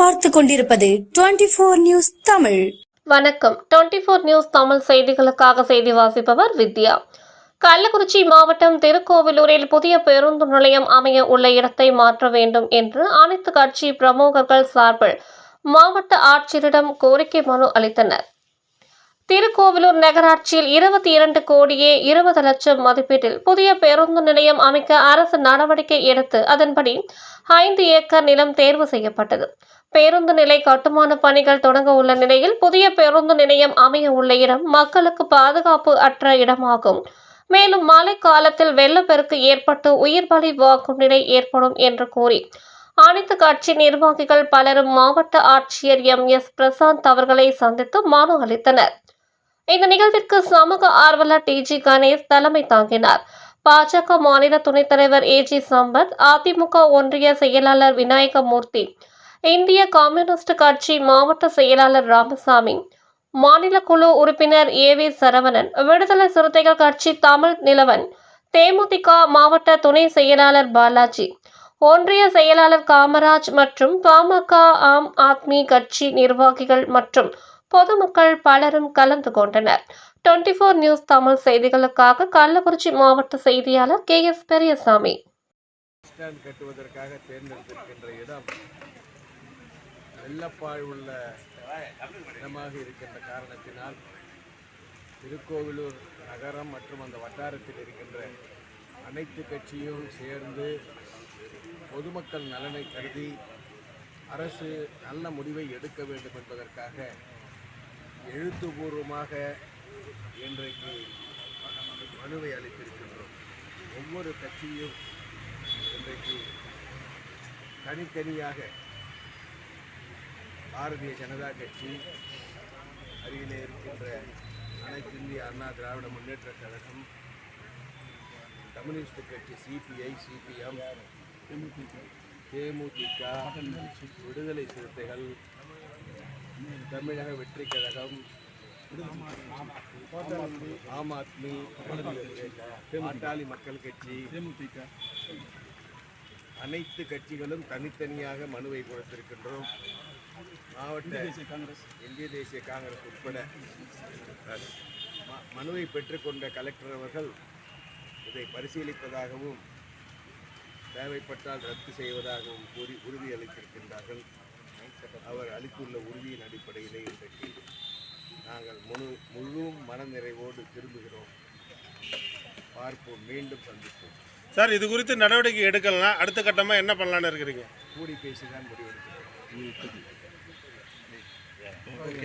பார்த்து கொண்டிருப்பது twenty four news Tamil. வணக்கம். டுவெண்டி ஃபோர் நியூஸ் தமிழ் செய்திகளுக்காக செய்தி வாசிப்பவர் வித்யா. கள்ளக்குறிச்சி மாவட்டம் திருக்கோவிலூரில் புதிய பேருந்து நிலையம் அமைய உள்ள இடத்தை மாற்ற வேண்டும் என்று அனைத்து கட்சி பிரமுகர்கள் சார்பில் மாவட்ட ஆட்சியரிடம் கோரிக்கை மனு அளித்தனர். திருக்கோவிலூர் நகராட்சியில் இருபத்தி இரண்டு கோடியே இருபது லட்சம் மதிப்பீட்டில் புதிய பேருந்து நிலையம் அமைக்க அரசு நடவடிக்கை எடுத்து அதன்படி ஐந்து ஏக்கர் நிலம் தேர்வு செய்யப்பட்டது. பேருந்து நிலை கட்டுமான பணிகள் தொடங்க உள்ள நிலையில் புதிய பேருந்து நிலையம் அமைய உள்ள இடம் மக்களுக்கு பாதுகாப்பு அற்ற இடமாகும். மேலும் மழை காலத்தில் வெள்ளப்பெருக்கு ஏற்பட்டு உயிர் பலி வாக்கும் நிலை ஏற்படும் என்று கூறி அனைத்து கட்சி நிர்வாகிகள் பலரும் மாவட்ட ஆட்சியர் எம். எஸ். பிரசாந்த் அவர்களை சந்தித்து மனு அளித்தனர். இந்த நிகழ்விற்கு சமூக ஆர்வலர் டி. ஜி. கணேஷ் தலைமை தாங்கினார். பாஜக மாநில துணைத் தலைவர் ஏ. ஜி. சம்பத் அதிமுக ஒன்றிய செயலாளர் விநாயகமூர்த்தி இந்திய கம்யூனிஸ்ட் கட்சி மாவட்ட செயலாளர் ராமசாமி மாநில குழு உறுப்பினர் ஏ வி சரவணன் விடுதலை சிறுத்தைகள் கட்சி தமிழ் நிலவன் தேமுதிக மாவட்ட துணை செயலாளர் பாலாஜி ஒன்றிய செயலாளர் காமராஜ் மற்றும் பாமக ஆம் ஆத்மி கட்சி நிர்வாகிகள் மற்றும் பொதுமக்கள் பலரும் கலந்து கொண்டனர். டுவெண்ட்டி ஃபோர் நியூஸ் தமிழ் செய்திகளுக்காக கள்ளக்குறிச்சி மாவட்ட செய்தியாளர் கே எஸ் பெரியசாமி. வெள்ளப்பாழ்வுள்ள இடமாக இருக்கின்ற காரணத்தினால் திருக்கோவிலூர் நகரம் மற்றும் அந்த வட்டாரத்தில் இருக்கின்ற அனைத்து கட்சியும் சேர்ந்து பொதுமக்கள் நலனை கருதி அரசு நல்ல முடிவை எடுக்க வேண்டும் என்பதற்காக எழுத்துப்பூர்வமாக இன்றைக்கு மனுவை அளித்திருக்கின்றோம். ஒவ்வொரு கட்சியும் இன்றைக்கு தனித்தனியாக பாரதிய ஜனதா கட்சி அருகிலே இருக்கின்ற அனைத்து இந்திய அண்ணா திராவிட முன்னேற்ற கழகம் கம்யூனிஸ்ட் கட்சி சிபிஐ சிபிஎம் தேமுதிக விடுதலை சிறுத்தைகள் தமிழக வெற்றி கழகம் ஆம் ஆத்மி பாட்டாளி மக்கள் கட்சி அனைத்து கட்சிகளும் தனித்தனியாக மனுவை கொடுத்திருக்கின்றோம். மாவட்ட இந்திய தேசிய காங்கிரஸ். உட்பட மனுவை பெற்றுக்கொண்ட கலெக்டர் அவர்கள் இதை பரிசீலிப்பதாகவும் தேவைப்பட்டால் ரத்து செய்வதாகவும் கூறி உறுதி அளித்திருக்கின்றார்கள். அவர் அளித்துள்ள உறுதியின் அடிப்படையிலே இன்றைக்கு நாங்கள் முழு முழு மனநிறைவோடு திரும்புகிறோம். பார்ப்போம் மீண்டும் சந்திப்போம். சார் இது குறித்து நடவடிக்கை எடுக்கலாம் அடுத்த கட்டமாக என்ன பண்ணலான்னு இருக்கிறீங்க? கூடி பேசி தான் முடிவெடுக்கிறோம் ಓಕೆ